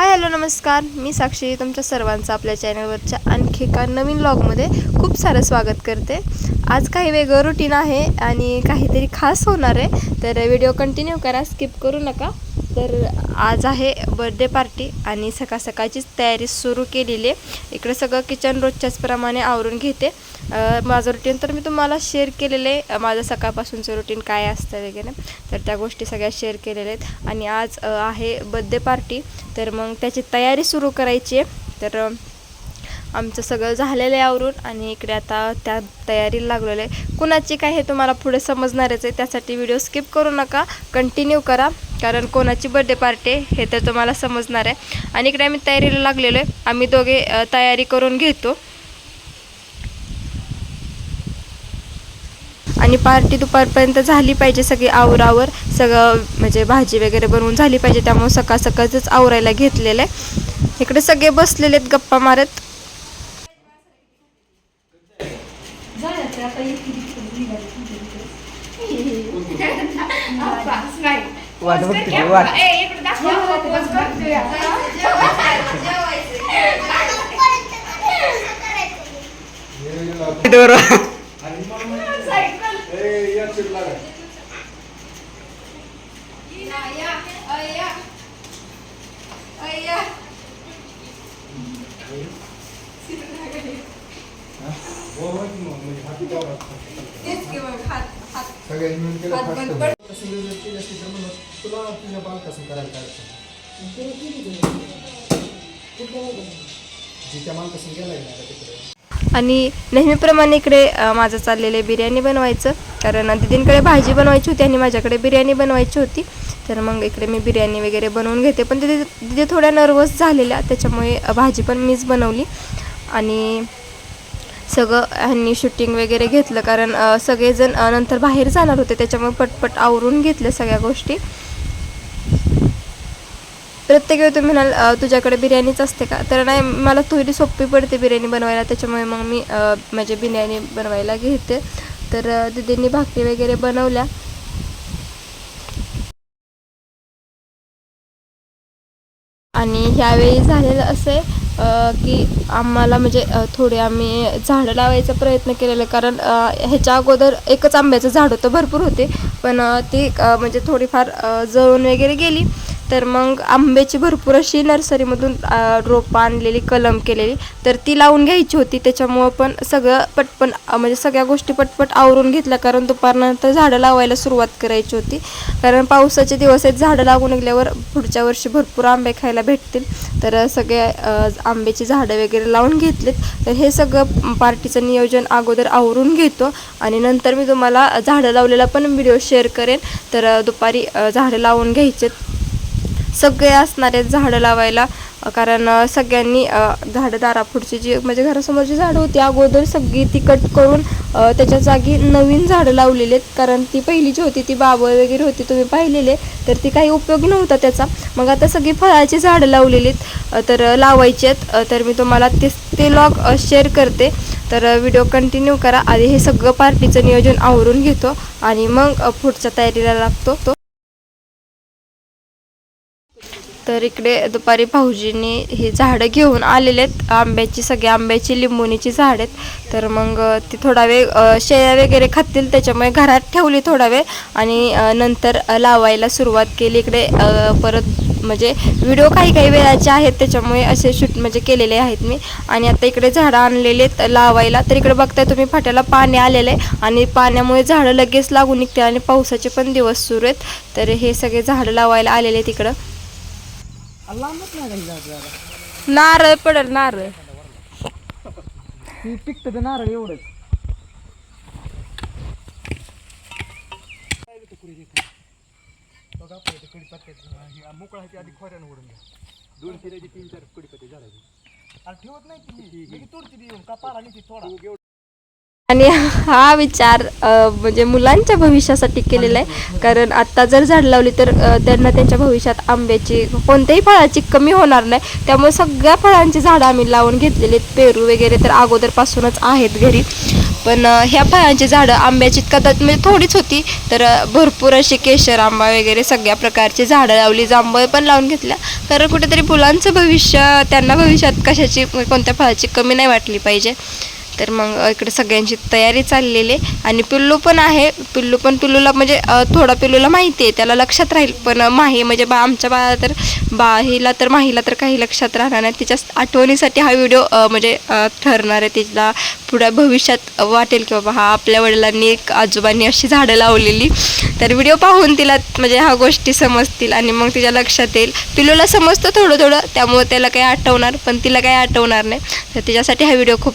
Hi hello नमस्कार. मी साक्षी तुमच्या सर्वांचं आपल्या चॅनलवरच्या आणखी एका नवीन ब्लॉगमध्ये खूप सारं स्वागत करते. आज काही वेगळं रुटीन आहे आणि काहीतरी खास होणार आहे तर व्हिडिओ कंटिन्यू करा स्किप करू नका. तर आज आहे बर्थडे पार्टी आणि सकाळ सकाळचीच तयारी सुरू केलेली आहे. इकडे सगळं किचन रोजच्याच प्रमाणे आवरून घेते. माझं रुटीन तर मी तुम्हाला शेअर केलेलं आहे. माझं सकाळपासूनचं रुटीन काय असतं वगैरे. तर त्या गोष्टी सगळ्या शेअर केलेल्या आहेत. आणि आज आहे बर्थडे पार्टी तर मग त्याची तयारी सुरू करायची आहे. तर आमचं सगळं झालेलं आहे आवरून. आणि इकडे आता त्या तयारीला लागलेलं आहे. कुणाची काय हे तुम्हाला पुढे समजणारच आहे. त्यासाठी व्हिडिओ स्किप करू नका. कंटिन्यू करा. कारण कोणाची बर्थडे पार्टी आहे हे तर तुम्हाला समजणार आहे. आणि इकडे आम्ही तयारीला लागलेलो आहे. आम्ही दोघे तयारी करून घेतो. आणि पार्टी दुपारपर्यंत झाली पाहिजे सगळी आवरावर. सगळं म्हणजे भाजी वगैरे बनवून झाली पाहिजे. त्यामुळे सकाळ सकाळच आवरायला घेतलेलं आहे. इकडे सगळे बसलेले आहेत गप्पा मारत. वाट बघते ती, वाट. बरोबर सगळ्यांनी मिळून केलं फास्ट होईल. तसं जर केलं असतं तर म्हणलं, तुला तुझ्या बालकासून करायला काय अडचण? जिच्या मालकासून गेलाय ना आता तिकडे. आणि नेहमीप्रमाणे इकडे अ, माझं चाललेलं आहे बिर्याणी बनवायचं. कारण दिदींकडे भाजी बनवायची होती आणि माझ्याकडे बिर्याणी बनवायची होती. तर मग इकडे मी बिर्याणी वगैरे बनवून घेते. पण तिथे तिथे थोड्या नर्वस झालेल्या त्याच्यामुळे अ, भाजी पण मीच बनवली. आणि सगळं ह्यांनी शूटिंग वगैरे घेतलं. कारण सगळेजण नंतर बाहेर जाणार होते. त्याच्यामुळे पटपट आवरून घेतल्या सगळ्या गोष्टी. प्रत्येक वेळी तुम्ही म्हणाल तुझ्याकडे बिर्याणीच असते का? तर नाही मला थोडी सोपी पडते बिर्याणी बनवायला. त्याच्यामुळे मग मी म्हणजे बिर्याणी बनवायला घेते. तर दिदींनी दीदींनी भाकरी वगैरे बनवल्या. आणि ह्यावेळी झालेलं असं आहे की आम्हाला म्हणजे थोडे आम्ही झाडं लावायचा प्रयत्न केलेला. कारण ह्याच्या अगोदर एकच आंब्याचं झाड होतं भरपूर होते. पण ती म्हणजे थोडीफार जळून वगैरे गेली. तर मग आंब्याची भरपूर अशी नर्सरीमधून रोपं आणलेली कलम केलेली. तर ती लावून घ्यायची होती. त्याच्यामुळं पण सगळं पटपण म्हणजे सगळ्या गोष्टी पटपट आवरून घेतल्या. कारण दुपारनंतर झाडं लावायला सुरुवात करायची होती. कारण पावसाचे दिवस आहेत. झाडं लागून गेल्यावर पुढच्या वर्षी भरपूर आंबे खायला भेटतील. तर सगळे आंब्याची झाडं वगैरे लावून घेतलीत. तर हे सगळं पार्टीचं नियोजन अगोदर आवरून घेतो. आणि नंतर मी तुम्हाला झाडं लावलेला पण व्हिडिओ शेअर करेन. तर दुपारी झाडं लावून घ्यायचेत. सगळे असणार आहेत झाडं लावायला कारण सगळ्यांनी झाडं दारापुढची जी म्हणजे घरासमोरची झाडं होती अगोदर सगळी ती कट करून त्याच्या जागी नवीन झाडं लावलेली आहेत. कारण ती पहिली जी होती ती बाबळ वगैरे होती तुम्ही पाहिलेले तर ती काही उपयोग नव्हता त्याचा. मग आता सगळी फळाची झाडं लावलेली आहेत. तर लावायची आहेत. तर मी तुम्हाला ते ते लॉग शेअर करते. तर व्हिडिओ कंटिन्यू करा. आधी हे सगळं पार्टीचं नियोजन आवरून घेतो. आणि मग पुढच्या तयारीला लागतो. तो तर इकडे दुपारी भाऊजींनी ही झाडं घेऊन आलेले आहेत. आंब्याची सगळी आंब्याची लिंबोणीची झाड आहेत. तर मग ती थोडा वेळ शेळ्या वगैरे खातील त्याच्यामुळे घरात ठेवली थोडा वेळ आणि नंतर लावायला सुरुवात केली. इकडे परत म्हणजे व्हिडिओ काही काही वेळाचे आहेत त्याच्यामुळे असे शूट म्हणजे केलेले आहेत मी. आणि आता इकडे झाडं आणलेले आहेत लावायला. तर इकडे बघताय तुम्ही फाट्याला पाणी आलेलं आहे आणि पाण्यामुळे झाडं लगेच लागून निघते आणि पावसाचे पण दिवस सुरू आहेत. तर हे सगळे झाडं लावायला आलेले आहेत इकडं. लांबच नाही जरा. नारळ पडल नारळ. ती पिकतं ते नारळ एवढंच. मोकळा आधी खोऱ्यानं ओढून घ्या दोन तीन चार कडीपत्ते झाडायची अरे ठेवत नाही ती तुरती देऊन का पारा नाही थोडा आणि हा विचार म्हणजे मुलांच्या भविष्यासाठी केलेला आहे. कारण आत्ता जर झाड लावली तर त्यांना त्यांच्या भविष्यात आंब्याची कोणत्याही फळाची कमी होणार नाही. त्यामुळे सगळ्या फळांची झाडं आम्ही लावून घेतलेली आहेत. पेरू वगैरे तर अगोदरपासूनच आहेत घरी. पण ह्या फळांची झाडं आंब्याची कदाचित म्हणजे थोडीच होती. तर भरपूर अशी केशर आंबा वगैरे सगळ्या प्रकारची झाडं लावली जांभळ पण लावून घेतल्या. कारण कुठेतरी मुलांचं भविष्य त्यांना भविष्यात कशाची कोणत्या फळाची कमी नाही वाटली पाहिजे. तर मग इकडे सगळ्यांची तयारी चाललेली आहे. आणि पिल्लू पण आहे. पिल्लू पण पिल्लूला म्हणजे थोडा पिल्लूला माहिती आहे. त्याला लक्षात राहील. पण माही म्हणजे बा आमच्या बाळा तर बाहीला तर माहीला तर काही लक्षात राहणार नाही. तिच्या आठवणीसाठी हा व्हिडिओ म्हणजे ठरणार आहे. तिला पुढे भविष्यात वाटेल की बाबा हा आपल्या वडिलांनी एक आजोबांनी अशी झाडं लावलेली. तर व्हिडिओ पाहून तिला म्हणजे ह्या गोष्टी समजतील आणि मग तिच्या लक्षात येईल. पिल्लूला समजतं थोडं थोडं त्यामुळे त्याला काही आठवणार पण तिला काही आठवणार नाही. तर तिच्यासाठी हा व्हिडिओ खूप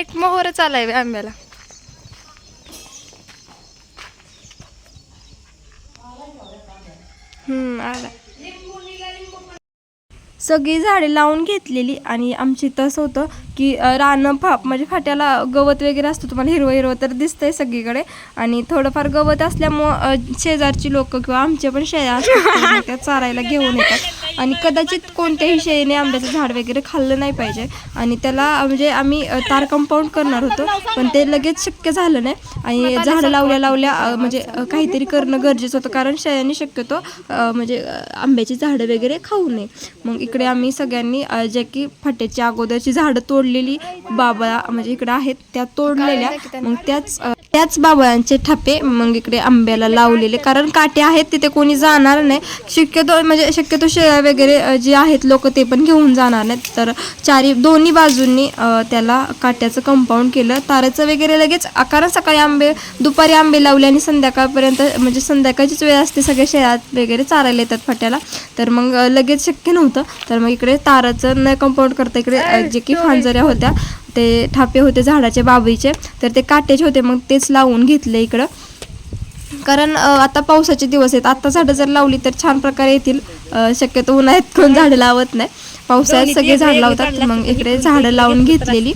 एक मोहरच आलाय आंब्याला. हम्म आला. सगळी झाडे लावून घेतलेली आणि आमची तसं होतं की रान रानं फा म्हणजे फाट्याला गवत वगैरे असतं तुम्हाला हिरवं हिरवं तर दिसतंय सगळीकडे. आणि थोडंफार गवत असल्यामुळं शेजारची लोक किंवा आमचे पण शेळ्या असतात त्या चारायला घेऊन येतात. आणि कदाचित कोणत्याही शेळीने आंब्याचं झाड वगैरे खाल्लं नाही पाहिजे. आणि त्याला म्हणजे आम्ही तार कंपाऊंड करणार होतो पण ते लगेच शक्य झालं नाही. आणि झाडं लावल्या लावल्या म्हणजे काहीतरी करणं गरजेचं होतं कारण शेळ्यांनी शक्यतो म्हणजे आंब्याची झाडं वगैरे खाऊ नये. मग इकडे आम्ही सगळ्यांनी जे की फाट्याची अगोदरची झाडं तोडलेली बाबळा म्हणजे इकडे आहेत त्या तोडलेल्या. मग त्याच त्याच बाबळांचे ठापे मग इकडे आंब्याला लावलेले. कारण काटे आहेत तिथे कोणी जाणार नाही. शक्यतो म्हणजे शक्यतो शेळ्या वगैरे जे आहेत लोक ते पण घेऊन जाणार नाहीत. तर चारी दोन्ही बाजूंनी त्याला काट्याचं कंपाऊंड केलं. ताराचं वगैरे लगेच कारण सकाळी आंबे दुपारी आंबे लावले आणि संध्याकाळपर्यंत म्हणजे संध्याकाळचीच वेळ असते सगळे शेळ्यात वगैरे चारायला येतात फाट्याला. तर मग लगेच शक्य नव्हतं. तर मग इकडे ताराचं न कंपाऊंड करता इकडे जे की फांजऱ्या होत्या ते ठापे होते झाडाचे बाबळीचे तर ते काटेचे होते मग तेच लावून घेतले इकडं. कारण आता पावसाचे दिवस आहेत. आता झाडं जर लावली तर छान प्रकारे येतील. शक्यतो उन्हाळ्यात कोण झाडं लावत नाही. पावसाळ्यात सगळे झाड लावतात मग इकडे झाडं लावून घेतलेली.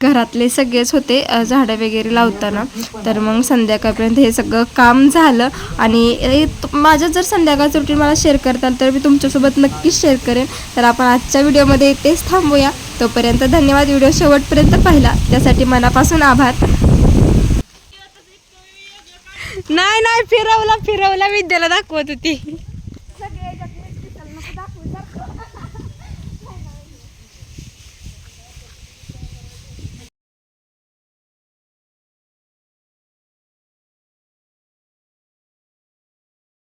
घरातले सगळेच होते झाडं वगैरे लावताना. तर मग संध्याकाळपर्यंत हे सगळं काम झालं आणि माझं जर संध्याकाळचं रुटीन मला शेअर करताल तर मी तुमच्यासोबत नक्कीच शेअर करेन. तर आपण आजच्या व्हिडिओमध्ये तेच थांबूया. तोपर्यंत धन्यवाद. व्हिडिओ शेवटपर्यंत पाहिला. त्यासाठी मनापासून आभार. नाही नाही फिरवला फिरवला. विद्याला दाखवत होती.